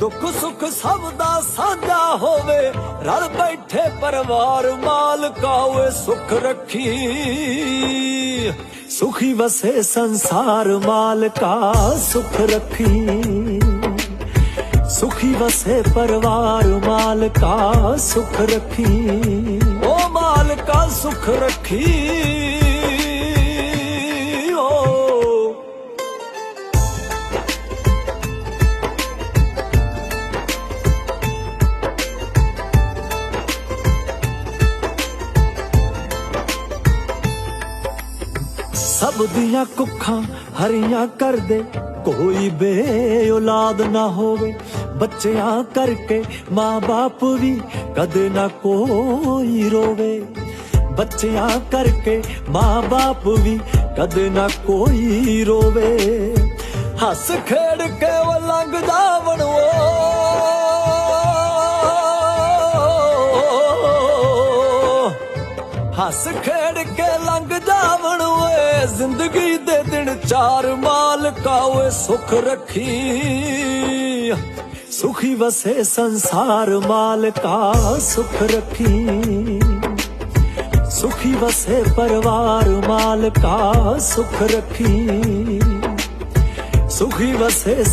ਦੁੱਖ ਸੁੱਖ ਸਭ ਦਾ ਸਾਂਝਾ ਹੋਵੇ। ਰਲ ਬੈਠੇ ਪਰਿਵਾਰ ਮਾਲਕਾ ਓਏ ਸੁਖ ਰੱਖੀ। ਸੁਖੀ ਵਸੇ ਸੰਸਾਰ ਮਾਲਕਾ ਸੁਖ ਰੱਖੀ। ਸੁਖੀ ਵਸੇ ਪਰਿਵਾਰ ਮਾਲਕਾ ਸੁਖ ਰੱਖੀ। ਓ ਮਾਲਕਾ, ਸੁਖ ਰੱਖੀ। ਸਭ ਦੀਆਂ ਕੁੱਖਾਂ ਹਰੀਆਂ ਕਰਦੇ। ਕੋਈ ਬੇ ਔਲਾਦ ਨਾ ਹੋਵੇ, ਬੱਚਿਆਂ ਕਰਕੇ ਮਾਂ-ਬਾਪ ਵੀ ਕਦੇ ਨਾ ਕੋਈ ਰੋਵੇ। ਬੱਚਿਆਂ ਕਰਕੇ ਮਾਂ-ਬਾਪ ਵੀ ਕਦੇ ਨਾ ਕੋਈ ਰੋਵੇ। ਹੱਸ ਖੇਡ ਕੇ ਉਹ ਲੰਘ ਜਾਵਣੋ ਹੱਸ ਖੇਡ ਕੇ ਲੰਘ ਜਾਵਣ ਓਏ, ਜ਼ਿੰਦਗੀ ਦੇ ਦਿਨ ਚਾਰ ਮਾਲਕਾ ਓਏ, ਸੁਖ ਰੱਖੀ। ਸੁਖੀ ਵਸੇ ਸੰਸਾਰ ਮਾਲਕਾ, ਸੁਖ ਰੱਖੀ। ਸੁਖੀ ਵਸੇ ਪਰਿਵਾਰ ਮਾਲਕਾ, ਸੁਖ ਰੱਖੀ। ਸੁਖੀ ਵਸੇ